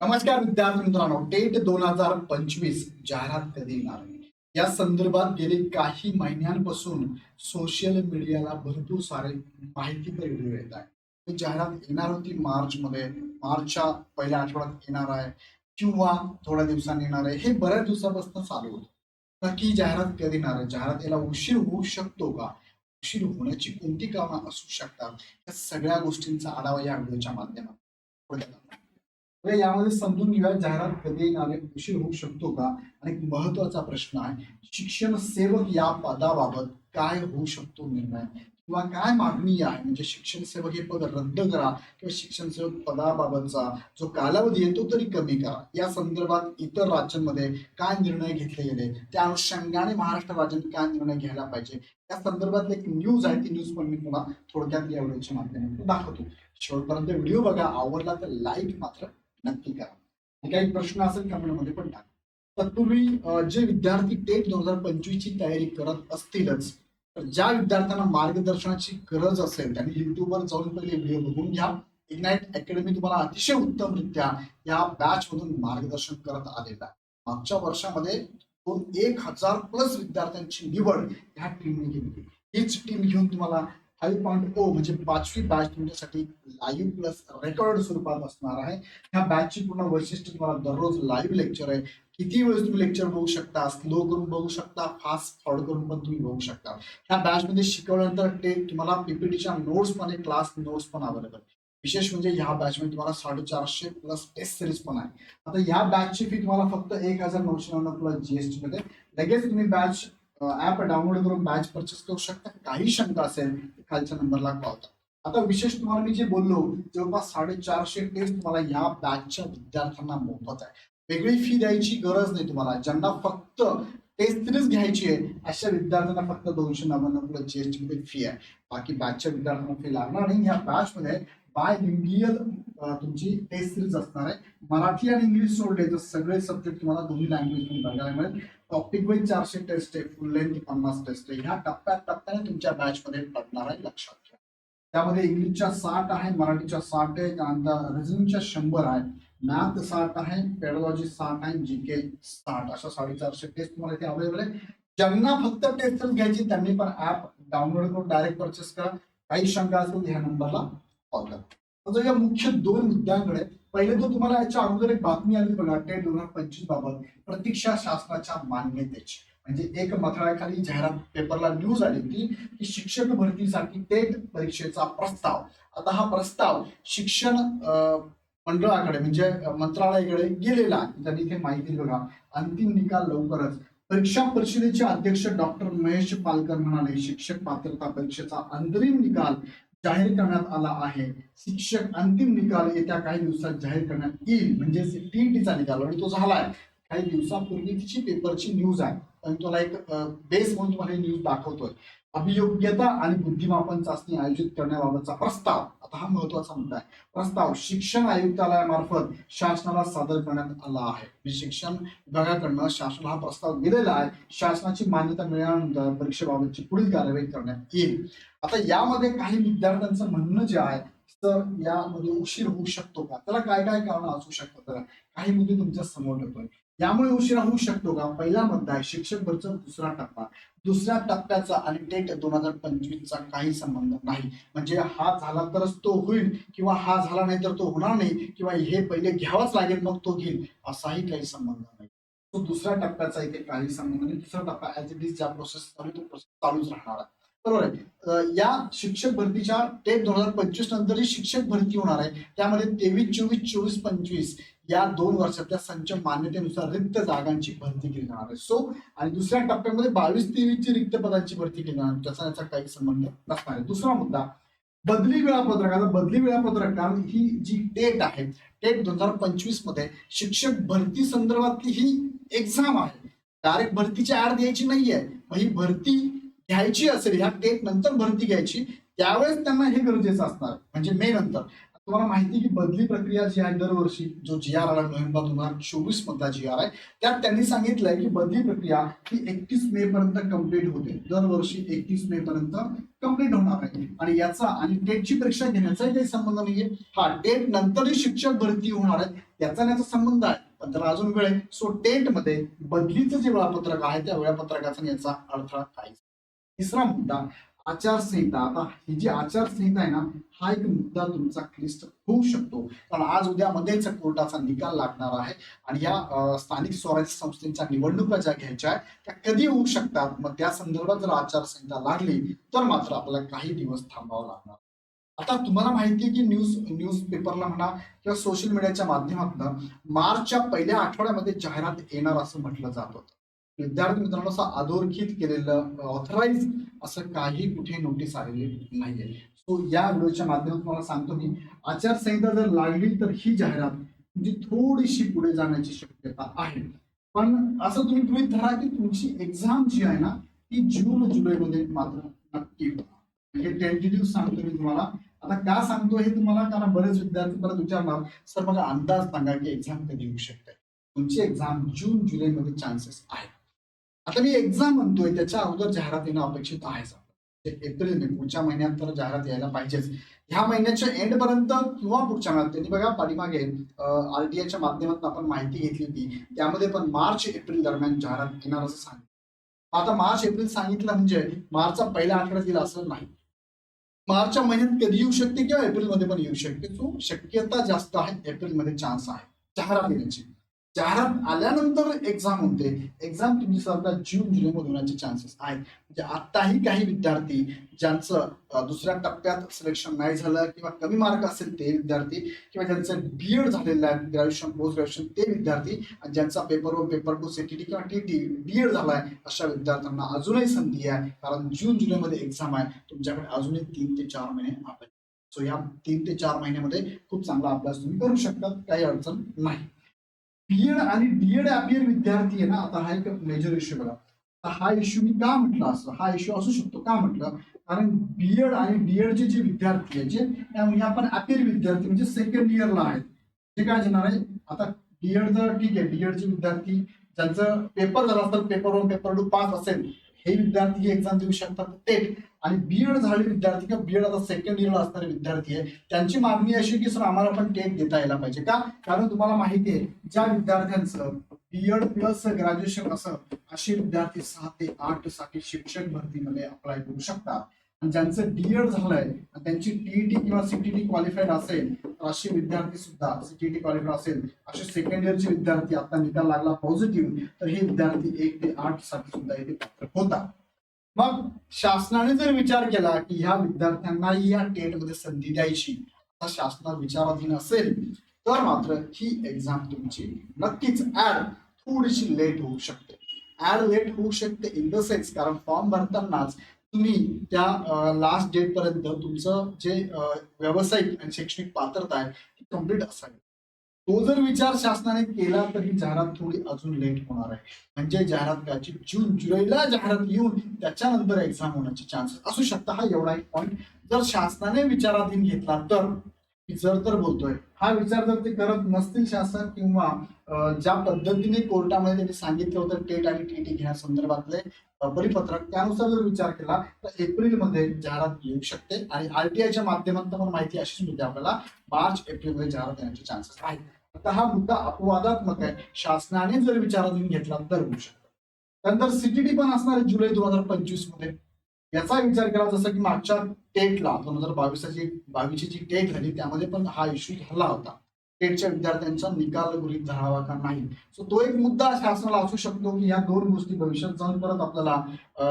नमस्कार विद्यार्थी मित्रांनो टेट दोन हजार पंचवीस जाहिरात कधी येणार या संदर्भात गेले काही महिन्यांपासून सोशल मीडियाला भरपूर सारे माहितीपर व्हिडिओ येत आहे ही जाहिरात येणार होती मार्च मध्ये मार्चच्या पहिल्या आठवड्यात येणार आहे किंवा थोड्या दिवसांनी येणार आहे. हे बऱ्याच दिवसापासून चालू होतं. नक्की जाहिरात कधी येणार आहे? जाहिरात याला उशीर होऊ शकतो का? उशीर होण्याची कोणती कारणं असू शकतात? या सगळ्या गोष्टींचा आढावा या व्हिडिओच्या माध्यमात तर यामध्ये समजून घेऊया जाहिरात कधी येणार उशीर होऊ शकतो का? आणि एक महत्त्वाचा प्रश्न आहे शिक्षण सेवक या पदाबाबत काय होऊ शकतो निर्णय? किंवा काय मागणी आहे? म्हणजे शिक्षण सेवक हे पद रद्द करा किंवा शिक्षण सेवक पदाबाबतचा जो कालावधी आहे तो तरी कमी करा. या संदर्भात इतर राज्यांमध्ये काय निर्णय घेतले गेले? त्या अनुषंगाने महाराष्ट्र राज्यात काय निर्णय घ्यायला पाहिजे? या संदर्भात एक न्यूज आहे ती न्यूज पण मी तुम्हाला थोडक्यात या व्हिडिओच्या माध्यमातून दाखवतो. शेवटपर्यंत व्हिडिओ बघा आवडला तर लाईक मात्र नक्की करा. काही प्रश्न असेल कमेंटमध्ये पण टाका. तत्पूर्वी जे विद्यार्थी टेट दोन हजार पंचवीस ची तयारी करत असतीलच तर ज्या विद्यार्थ्यांना मार्गदर्शनाची गरज असेल त्यांनी युट्यूबवर जाऊन पहिले व्हिडिओ बघून घ्या. इग्नाइट अकॅडमी तुम्हाला अतिशय उत्तमरित्या या बॅच मधून मार्गदर्शन करत आलेलं आहे. मागच्या वर्षामध्ये दोन एक हजार प्लस विद्यार्थ्यांची निवड ह्या टीमने केली. होती. हीच टीम घेऊन तुम्हाला फाईव्ह पॉईंट ओ म्हणजे पाचवी बॅच तुमच्यासाठी लाईव्ह प्लस रेकॉर्ड स्वरूपात असणार आहे. ह्या बॅचची पूर्ण वैशिष्ट्य तुम्हाला दररोज लाईव्ह लेक्चर आहे. किती वेळेस तुम्ही लेक्चर बघू शकता? स्लो करून बघू शकता फास्ट फॉरवर्ड करून पण तुम्ही बघू शकता. ह्या बॅच मध्ये शिकवल्यानंतर ते तुम्हाला पीपीटीच्या नोट्स पण आहे क्लास नोट्स पण अवेलेबल विशेष म्हणजे ह्या बॅच मध्ये तुम्हाला साडेचारशे प्लस टेस्ट सिरीज पण आहे. आता ह्या बॅचची फी तुम्हाला फक्त एक हजार नऊशे नव्याण्णव प्लस जीएसटी मध्ये. लगेच तुम्ही बॅच ऍप डाउनलोड करून बॅच परचेस करू शकता. काही शंका असेल खालच्या नंबरला कॉल करा आता विशेष तुम्हाला मी जे बोललो जवळपास साडेचारशे टेस्ट तुम्हाला या बॅचच्या विद्यार्थ्यांना मोफत आहे. वेगळी फी द्यायची गरज नाही तुम्हाला. ज्यांना फक्त टेस्ट सिरीज घ्यायची आहे अशा विद्यार्थ्यांना फक्त दोनशे नव्याण्णव एस जीएसटी मध्ये फी आहे. बाकी बॅचच्या विद्यार्थ्यांना फी लागणार नाही. ह्या बॅच मध्ये बाय लिंगियल तुमची टेस्ट सिरीज असणार आहे. मराठी आणि इंग्लिश सोडले तर सगळे सब्जेक्ट तुम्हाला दोन्ही लँग्वेजमध्ये बघायला मिळेल. टॉपिक वाईज चारशे टेस्ट आहे फुल लेंथ पन्नास टेस्ट आहे ह्या टप्प्यात टप्प्याने तुमच्या बॅच मध्ये पडणार आहे लक्षात घ्या त्यामध्ये इंग्लिशच्या साठ आहे मराठीच्या साठ आहे त्यानंतर रिझनिंगच्या शंभर आहे मॅथ साठ आहे पेडॉलॉजी साठ आहे जी के साठ. अशा साडेचारशे टेस्ट तुम्हाला इथे अवेलेबल आहे. ज्यांना फक्त टेस्ट घ्यायची त्यांनी पण ऍप डाउनलोड करून डायरेक्ट परचेस करा. काही शंका असेल ह्या नंबरला कॉल करा. या मुख्य दोन मुद्द्यांकडे पहिले तुम्हाला याच्या अगोदर एक बातमी आली बघा टेट दोन हजार पंचवीस बाबत प्रतीक्षा शासनाच्या मान्यतेची. म्हणजे एक मथळाखाली जाहिरात पेपरला न्यूज आली होती की शिक्षक भरतीसाठी टेट परीक्षेचा प्रस्ताव. आता हा प्रस्ताव शिक्षण अं, मंडळाकडे म्हणजे मंत्रालयाकडे गेलेला त्यांनी इथे माहिती बघा. अंतिम निकाल लवकरच. परीक्षा परिषदेचे अध्यक्ष डॉक्टर महेश पालकर म्हणाले शिक्षक पात्रता परीक्षेचा अंतरिम निकाल जाहीर करण्यात आला आहे. शिक्षक अंतिम निकाल येत्या काही दिवसात जाहीर करण्यात येईल. म्हणजे टीईटीचा निकाल. आणि तो झालाय. काही दिवसापूर्वी तिची पेपरची न्यूज आहे. पण तुला एक बेस म्हणून तुम्हाला न्यूज दाखवतोय. अभियोग्यता आणि बुद्धिमापन चाचणी आयोजित करण्याबाबतचा प्रस्ताव. आता हा महत्त्वाचा मुद्दा आहे. प्रस्ताव शिक्षण आयुक्तालयामार्फत शासनाला सादर करण्यात आला आहे. शिक्षण विभागाकडनं शासनाला हा प्रस्ताव दिलेला आहे. शासनाची मान्यता मिळाल्यानंतर परीक्षेबाबतची पुढील कार्यवाही करण्यात येईल. आता यामध्ये काही विद्यार्थ्यांचं म्हणणं जे आहे तर यामध्ये उशीर होऊ शकतो का? त्याला काय काय कारण असू शकतात? त्याला काही मुद्दे तुमच्यासमोर ठेवतोय. यामुळे उशिरा होऊ शकतो का? पहिला मुद्दा आहे शिक्षक भरचा दुसरा टप्पा. दुसऱ्या टप्प्याचा आणि टेट दोन हजार पंचवीसचा काही संबंध नाही. म्हणजे हा झाला तरच तो होईल किंवा हा झाला नाही तर तो होणार नाही किंवा हे पहिले घ्यावाच लागेल मग तो घेईल असाही काही संबंध नाही. तो दुसऱ्या टप्प्याचा इथे काही संबंध नाही. दुसरा टप्पा ऍज इट इज ज्या प्रोसेस चालू तो प्रोसेस चालूच राहणार आहे. बरोबर आहे. या शिक्षक भरतीच्या टेट दोन हजार पंचवीस नंतर जी शिक्षक भरती होणार आहे. त्यामध्ये तेवीस चोवीस चोवीस पंचवीस या दोन वर्षातल्या संच मान्यतेनुसार रिक्त जागांची भरती केली जाणार आहे. सो आणि दुसऱ्या टप्प्यामध्ये बावीस तेवीस ची रिक्त पदांची भरती केली जाणार त्याचा याचा काही संबंध नसणार आहे. दुसरा मुद्दा बदली वेळापत्रक. आता बदली वेळापत्रक कारण ही जी टेट आहे टेट दोन हजार पंचवीसमध्ये शिक्षक भरती संदर्भातली ही एक्झाम आहे. डायरेक्ट भरतीची ऍड द्यायची नाहीये. मग ही भरती घ्यायची असेल ह्या टेट नंतर भरती घ्यायची त्यावेळेस त्यांना हे गरजेचं असणार. म्हणजे मे नंतर तुम्हाला माहिती की बदली प्रक्रिया जी आहे दरवर्षी जो जी आर आला नोव्हेंबर दोन हजार चोवीस मधला जी आर आहे त्यात त्यांनी सांगितलंय की बदली प्रक्रिया ही एकतीस मे पर्यंत कंप्लीट होते. दरवर्षी एकतीस मे पर्यंत कंप्लीट होणार आहे. आणि याचा आणि टेटची परीक्षा घेण्याचाही काही संबंध नाहीये. हा टेट नंतरही शिक्षक भरती होणार आहे याचा याचा संबंध आहे. पण त्याला अजून वेळ सो टेटमध्ये बदलीचं जे वेळापत्रक आहे त्या वेळापत्रकाचा याचा अडथळा काहीच तिसरा मुद्दा आचारसंहिता. आता ही जी आचारसंहिता आहे ना हा एक मुद्दा तुमचा क्लिष्ट होऊ शकतो. कारण आज उद्या मध्येच कोर्टाचा निकाल लागणार आहे आणि या स्थानिक स्वराज्य संस्थेच्या निवडणुका ज्या घ्यायच्या आहेत त्या कधी होऊ शकतात? मग त्या संदर्भात जर आचारसंहिता लागली तर मात्र आपल्याला काही दिवस थांबावं लागणार. आता तुम्हाला माहिती आहे की न्यूज न्यूज पेपरला म्हणा किंवा सोशल मीडियाच्या माध्यमातून मार्चच्या पहिल्या आठवड्यामध्ये जाहिरात येणार असं म्हटलं जात होतं. विद्यार्थी मित्रांनो असं अधोरेखित केलेलं ऑथराईज असं काही कुठे नोटीस आलेली नाहीये. सो या व्हिडिओच्या माध्यमातून मला सांगतो मी आचारसंहिता जर लागली तर ही जाहिरात म्हणजे थोडीशी पुढे जाण्याची शक्यता आहे. पण असं तुम्ही तुम्ही धरा की तुमची एक्झाम जी आहे ना ती जून जुलैमध्ये मात्र नक्की हे म्हणजे टेंटेटिव्ह सांगतो मी तुम्हाला. आता का सांगतो हे तुम्हाला? कारण बरेच विद्यार्थी परत विचारणार सर मला अंदाज सांगा की एक्झाम कधी येऊ शकते? तुमची एक्झाम जून जुलैमध्ये चान्सेस आहेत. आता मी एक्झाम म्हणतोय त्याच्या अगोदर जाहिरात येणं अपेक्षित आहेच म्हणजे एप्रिल मे पुढच्या महिन्यात तर जाहिरात यायला पाहिजेच. ह्या महिन्याच्या एंड पर्यंत किंवा पुढच्या महिन्यात त्यांनी बघा पाठीमागे आरटीआयच्या माध्यमातून आपण माहिती घेतली होती. त्यामध्ये पण मार्च एप्रिल दरम्यान जाहिरात येणार असं सांगितलं. आता मार्च एप्रिल सांगितलं म्हणजे मार्चचा पहिला आठवडा दिला असं नाही. मार्चच्या महिन्यात कधी येऊ शकते किंवा एप्रिलमध्ये पण येऊ शकते. सो शक्यता जास्त आहे एप्रिलमध्ये चान्स आहे. जाहिरात येण्याची. जाहिरात आल्यानंतर एक्झाम होते. एक्झाम तुम्ही सरकार जून जुलैमध्ये होण्याचे चान्सेस आहेत. म्हणजे आताही काही विद्यार्थी ज्यांचं दुसऱ्या टप्प्यात सिलेक्शन नाही झालं किंवा कमी मार्क असेल ते विद्यार्थी किंवा ज्यांचं बीएड झालेलं आहे ग्रॅज्युएशन पोस्ट ग्रॅज्युएशन ते विद्यार्थी आणि ज्यांचा paper one paper two CTET किंवा टीटी झाला झालाय अशा विद्यार्थ्यांना अजूनही संधी आहे. कारण जून जुलैमध्ये एक्झाम आहे. तुमच्याकडे अजूनही तीन ते चार महिने आपण सो या तीन ते चार महिन्यामध्ये खूप चांगला अभ्यास तुम्ही करू शकता. काही अडचण नाही. बीएड आणि डीएड अपियर विद्यार्थी आहे ना आता हा एक मेजर इश्यू बघा. आता हा इश्यू मी का म्हटलं असं? हा इश्यू असू शकतो. का म्हटलं? कारण बीएड आणि डीएडचे जे विद्यार्थी आहेत जे त्यामुळे आपण अपियर विद्यार्थी म्हणजे सेकंड इयरला आहेत. ते काय घेणार आहे? आता डीएड जर ठीक आहे डीएडचे विद्यार्थी ज्यांचं पेपर झाला असेल paper one paper two pass असेल हे विद्यार्थी ही एक्झाम देऊ शकतात. टेट आणि बीएड झाले विद्यार्थी किंवा बीएड आता सेकंड इयरला असणारे विद्यार्थी आहे त्यांची मागणी अशी की सर आम्हाला पण टेट देता यायला पाहिजे का? कारण तुम्हाला माहिती आहे ज्या विद्यार्थ्यांचं बीएड प्लस ग्रॅज्युएशन असं असे विद्यार्थी सहा ते आठसाठी शिक्षक भरतीमध्ये अप्लाय करू शकतात. ज्यांचं डीएड झालंय त्यांची टीईटी किंवा सीटीटी क्वालिफाईड असेल तर असे विद्यार्थी सुद्धा सीटीटी क्वालिफाईड असेल असे सेकंड इयरचे विद्यार्थी आता निकाल लागला पॉझिटिव्ह तर हे विद्यार्थी एक ते आठसाठी सुद्धा येथे पात्र होता मग शासनाने जर विचार केला की ह्या विद्यार्थ्यांना या टेटमध्ये संधी द्यायची आता शासनात विचाराधीन असेल तर मात्र ही एक्झाम तुमची नक्कीच ऍड थोडीशी लेट होऊ शकते. ऍड लेट होऊ शकते इन द सेन्स कारण फॉर्म भरतानाच तुम्ही त्या लास्ट डेट पर्यंत तुमचं जे व्यावसायिक आणि शैक्षणिक पात्रता आहे ती कंप्लीट असावी. तो जर विचार शासनाने केला तर ही जाहिरात थोडी अजून लेट होणार आहे. म्हणजे जाहिरात त्याची जून जुलैला जाहिरात येऊन त्याच्यानंतर एक्झाम होण्याचे चान्सेस असू शकता हा एवढा एक पॉईंट जर शासनाने विचाराधीन घेतला तर विचार जर तर बोलतोय. हा विचार जर ते करत नसतील शासन किंवा ज्या पद्धतीने कोर्टामध्ये त्यांनी सांगितलं होतं टेट आणि टीटी घेण्यासंदर्भातले अं, परिपत्रक त्यानुसार जर विचार केला तर एप्रिलमध्ये जाहिरात येऊ शकते आणि आरटीआयच्या माध्यमातून पण माहिती अशीच मिळते आपल्याला मार्च एप्रिलमध्ये जाहिरात येण्याचे चान्सेस आहेत. आता हा मुद्दा अपवादात्मक आहे. शासनाने जर विचारात घेतला तर होऊ शकतो. त्यानंतर सीटीटी पण असणार आहे जुलै दोन हजार पंचवीसमध्ये याचा विचार केला जसं की मागच्या टेटला दोन म्हणजे हजार बावीसची बावीसची जी टेट झाली त्यामध्ये पण हा इश्यू झाला होता. टेटच्या विद्यार्थ्यांचा निकाल गृहित धरावा का नाही? सो तो एक मुद्दा शासनाला असू शकतो की या दोन गोष्टी भविष्यात जाऊन परत आपल्याला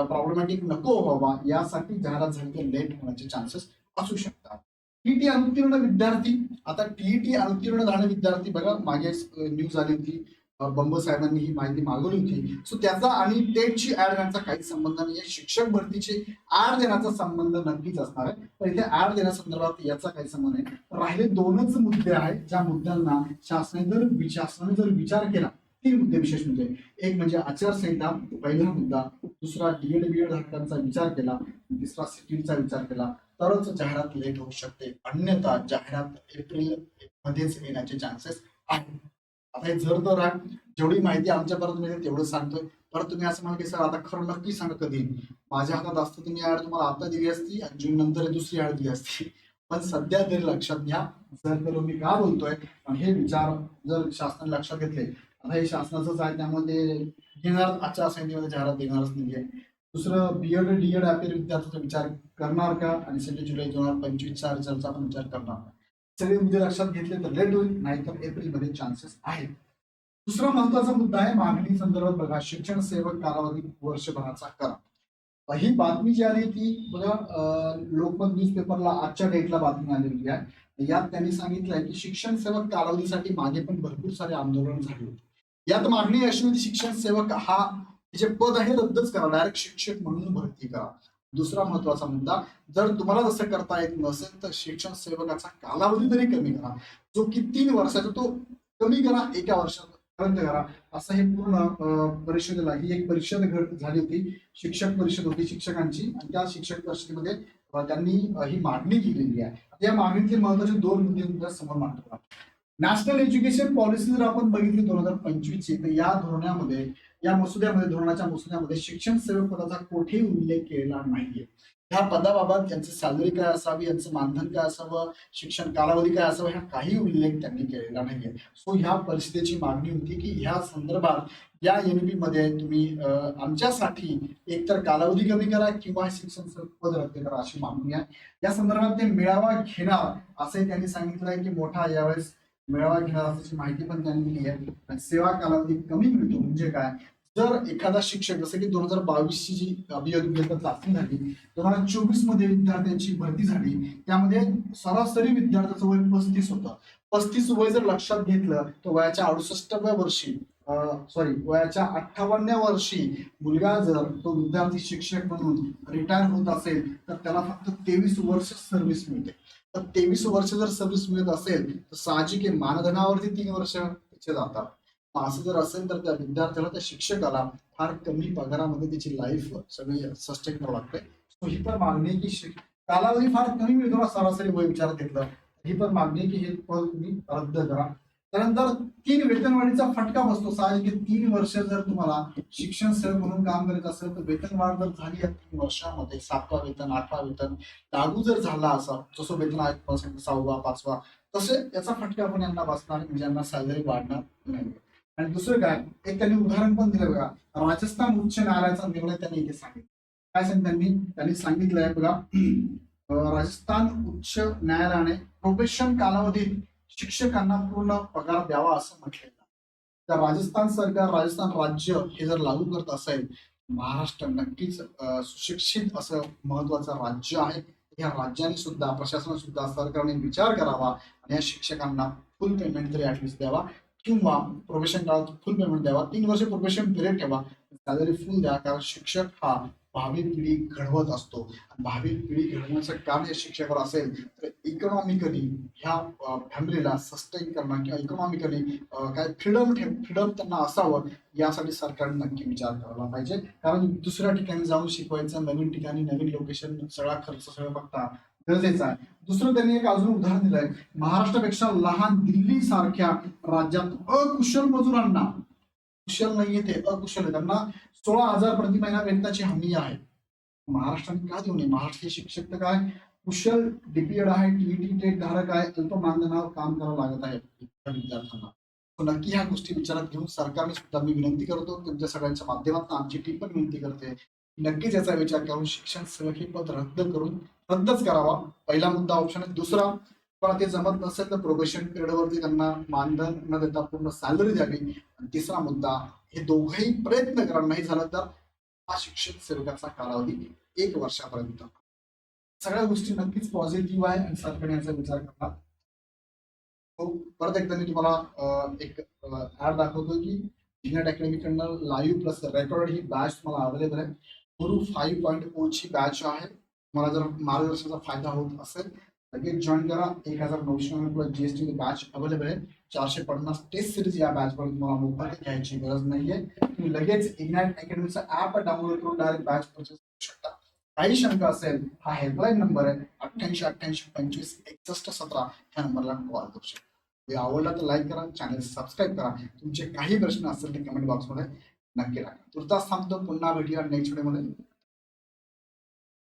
प्रॉब्लेमॅटिक नको व्हावा यासाठी जाहिरात झाली लेट होण्याचे चान्सेस असू शकतात. टीईटी अनुत्तीर्ण विद्यार्थी आता टीईटी अनुत्तीर्ण झाले विद्यार्थी बघा मागे न्यूज आली होती. बंब साहेबांनी ही माहिती मागवली होती. सो त्याचा आणि टेटची ऍड देण्याचा काही संबंध नाही शिक्षक भरतीची ऍड देण्याचा संबंध नक्कीच असणार आहे. पण इथे ऍड देण्यासंदर्भात याचा काही संबंध नाही. राहिले दोनच मुद्दे आहेत ज्या मुद्द्यांना शासनाने जर शासनाने जर विचार केला तीन मुद्दे विशेष मुद्दे एक म्हणजे आचारसंहिता पहिला मुद्दा. दुसरा डीएड बीएड धारकांचा विचार केला. तिसरा सिटीचा विचार केला. तरच जाहिरात लेट होऊ शकते. अन्यथा जाहिरात एप्रिल मध्येच येण्याचे चान्सेस आहेत. आता हे जर तर आहे, जेवढी माहिती आमच्यापर्यंत मिळेल तेवढं सांगतोय. परत तुम्ही असं म्हणाल की सर आता खरं नक्की सांगा कधी? माझ्या हातात असतं तुम्ही ऍड तुम्हाला आता दिली असती आणि जून नंतर दुसरी ऍड दिली असती. पण सध्या तरी लक्षात घ्या जर तर मी का बोलतोय पण हे विचार जर शासनाने लक्षात घेतले आता हे शासनाचंच आहे त्यामुळे घेणार आजच्या आचारसंहितेमध्ये जाहिरात देणारच नाहीये. दुसरं बीएड डीएड अपेर विद्यार्थ्याचा विचार करणार का? आणि सव्वीस जुलै दोन हजार पंचवीसचा रिझल्टचा आपण विचार करणार. का सगळे मुद्दे लक्षात घेतले तर लेट होईल नाहीतर एप्रिलमध्ये चान्सेस आहेत. दुसरा महत्त्वाचा मुद्दा आहे मागणी संदर्भात बघा शिक्षण सेवक कालावधी वर्षभराचा करा. ही बातमी जी आली ती बघा अं, लोकमत न्यूजपेपरला आजच्या डेटला बातमी आलेली आहे. यात त्यांनी सांगितलंय की शिक्षण सेवक कालावधीसाठी मागे पण भरपूर सारे आंदोलन झाले होते. यात मागणी अशी होती शिक्षण सेवक हा जे पद आहे रद्दच करा डायरेक्ट शिक्षक म्हणून भरती करा. दुसरा महत्त्वाचा मुद्दा जर तुम्हाला जसं करता येत नसेल तर शिक्षण सेवकाचा कालावधी तरी कमी करा. जो की तीन वर्षाचा तो कमी करा एका वर्षापर्यंत करा. असं हे पूर्ण परिषदेला ही एक परिषद झाली होती. शिक्षक परिषद होती शिक्षकांची. आणि त्या शिक्षक परिषदेमध्ये त्यांनी ही मागणी केलेली आहे. या मागणीतले महत्त्वाचे दोन मुद्दे तुमच्यासमोर मांडतो. नॅशनल एज्युकेशन पॉलिसी जर आपण बघितली दोन हजार पंचवीसची तर या धोरणामध्ये या मसुद्यामध्ये धोरणाच्या मसुद्यामध्ये शिक्षण सेवक पदाचा कोठेही उल्लेख केलेला नाहीये. ह्या पदाबाबत यांची सॅलरी काय असावी यांचं मानधन काय असावं शिक्षण कालावधी काय असावं ह्या काही उल्लेख त्यांनी केलेला नाहीये. सो ह्या परिषदेची मागणी होती की ह्या संदर्भात या एनपी मध्ये तुम्ही आमच्यासाठी एकतर कालावधी कमी करा किंवा शिक्षण पद रद्द करा अशी मागणी आहे. या संदर्भात ते मेळावा घेणार असंही त्यांनी सांगितलंय की मोठा यावेळेस मेळावा घेणार असल्याची माहिती पण त्यांनी दिली आहे. आणि सेवा कालावधी कमी मिळतो म्हणजे काय? जर एखादा शिक्षक जसं की दोन हजार बावीस ची जी अभियोग्यता चाचणी झाली दोन हजार चोवीसमध्ये विद्यार्थ्यांची भरती झाली त्यामध्ये सरासरी विद्यार्थ्याचं वय पस्तीस होतं. पस्तीस वय जर लक्षात घेतलं तर वयाच्या अडुसष्टव्या वर्षी सॉरी वयाच्या अठ्ठावन्नव्या वर्षी मुलगा जर तो विद्यार्थी शिक्षक म्हणून रिटायर होत असेल तर त्याला फक्त तेवीस वर्ष सर्व्हिस मिळते. तर तेवीस वर्ष जर सर्व्हिस मिळत असेल तर साहजिक आहे मानधनावरती तीन वर्ष जातात. असं जर असेल तर त्या विद्यार्थ्याला त्या शिक्षकाला फार कमी पगारामध्ये त्याची लाईफ सगळी सस्टेन करावं लागते ही पण मागणी आहे की कालावधी फार कमी मिळतो सरासरी वय विचारात घेतलं ही पण मागणी आहे की हे पद तुम्ही रद्द करा. त्यानंतर तीन वेतनवाढीचा फटका बसतो. साहजिक तीन वर्ष जर तुम्हाला शिक्षण सेवक म्हणून काम करत असेल तर वेतनवाढ जर झाली या तीन वर्षामध्ये सातवा वेतन आठवा वेतन लागू जर झाला असा जसं वेतन आयोग पर्सेंट सहावा पाचवा तसे याचा फटका पण यांना बसणार म्हणजे यांना सॅलरी वाढणार नाही. आणि दुसरं काय? एक त्यांनी उदाहरण पण दिलं बघा. राजस्थान उच्च न्यायालयाचा निर्णय त्यांनी इथे सांगितलं. काय सांग त्यांनी? त्यांनी सांगितलंय बघा. राजस्थान उच्च न्यायालयाने प्रोबेशन कालावधीत शिक्षकांना पूर्ण पगार द्यावा असं म्हटलेलं तर राजस्थान सरकार राजस्थान राज्य हे जर लागू करत असेल महाराष्ट्र नक्कीच सुशिक्षित असं महत्वाचं राज्य आहे. या राज्याने सुद्धा प्रशासनाने सुद्धा सरकारने विचार करावा आणि या शिक्षकांना फुल पेमेंट तरी ऍटलिस्ट द्यावा किंवा प्रोफेशन काळात फुल पेमेंट द्यावा. तीन वर्ष प्रोफेशन पिरियड ठेवा. सॅलरी फुल द्या कारण शिक्षक हा भावी पिढी घडवत असतो. भावी पिढी घडवण्याचं काम या शिक्षकावर असेल तर इकॉनॉमिकली ह्या फॅमिलीला सस्टेन करणं किंवा इकॉनॉमिकली काय फ्रीडम फ्रीडम त्यांना असावं यासाठी सरकारने नक्की विचार करायला पाहिजे. कारण दुसऱ्या ठिकाणी जाऊन शिकवायचं नवीन ठिकाणी नवीन लोकेशन सगळा खर्च सगळं बघता गरजेचं आहे. दुसरं त्यांनी एक अजून उदाहरण दिलंय. महाराष्ट्रापेक्षा लहान दिल्ली सारख्या राज्यात अकुशल मजुरांना कुशल नाहीये ते अकुशल आहे. त्यांना सोळा हजार प्रति महिना वेतनाची हमी आहे. महाराष्ट्राने का देऊ नये? महाराष्ट्रीय शिक्षक तर काय कुशल डीपीएड आहे टीईटी टेट धारक आहे अल्प मानधनावर काम करावं लागत आहे विद्यार्थ्यांना. नक्की ह्या गोष्टी विचारात घेऊन सरकारने सुद्धा मी विनंती करतो तुमच्या सगळ्यांच्या माध्यमातून आमची टीम पण विनंती करते. नक्कीच याचा विचार करून शिक्षण सेवक हे पद रद्द करून रद्दच करावा. पहिला मुद्दा ऑप्शन आहे. दुसरा ते जमत नसेल तर प्रोबेशन पिरियडवरती त्यांना मानधन न देता पूर्ण सॅलरी द्यावी. आणि तिसरा मुद्दा हे दोघंही प्रयत्न करा नाही झालं तर हा शिक्षण सेवकाचा कालावधी एक वर्षापर्यंत. सगळ्या गोष्टी नक्कीच पॉझिटिव्ह आहे आणि सरकारने याचा विचार करणार हो परत एकदा मी तुम्हाला एक ऍड दाखवतो की जिनेट अकॅडमीकडनं लाईव्ह प्लस रेकॉर्ड ही बॅच तुम्हाला अवेलेबल आहे. गुरु फाईव्ह पॉईंट ओ ची बॅच आहे. तुम्हाला जर मार्गदर्शनाचा फायदा होत असेल लगेच जॉईन करा। एक हजार नऊशे प्लस जीएसटी बॅच अवेलेबल आहे चारशे पन्नास टेस्ट सिरीज या बॅच मध्ये तुम्हाला मोबाईल घ्यायची गरज नाहीये तुम्ही लगेच इग्नाइट अकॅडमीचा ऍप डाउनलोड करून डायरेक्ट बॅच परचेस करू शकता काही शंका असेल हा हेल्पलाईन नंबर आहे अठ्ठ्याऐंशी अठ्ठ्याऐंशी पंचवीस एकसष्ट सतरा ह्या नंबरला कॉल करू शकता। व्हिडिओ आवडला तर लाईक करा चॅनल सबस्क्राईब करा। तुमचे काही प्रश्न असतील ते कमेंट बॉक्समध्ये नक्की टाका। तुर्तास थांबतो पुन्हा भेटूया नेक्स्ट व्हिडिओमध्ये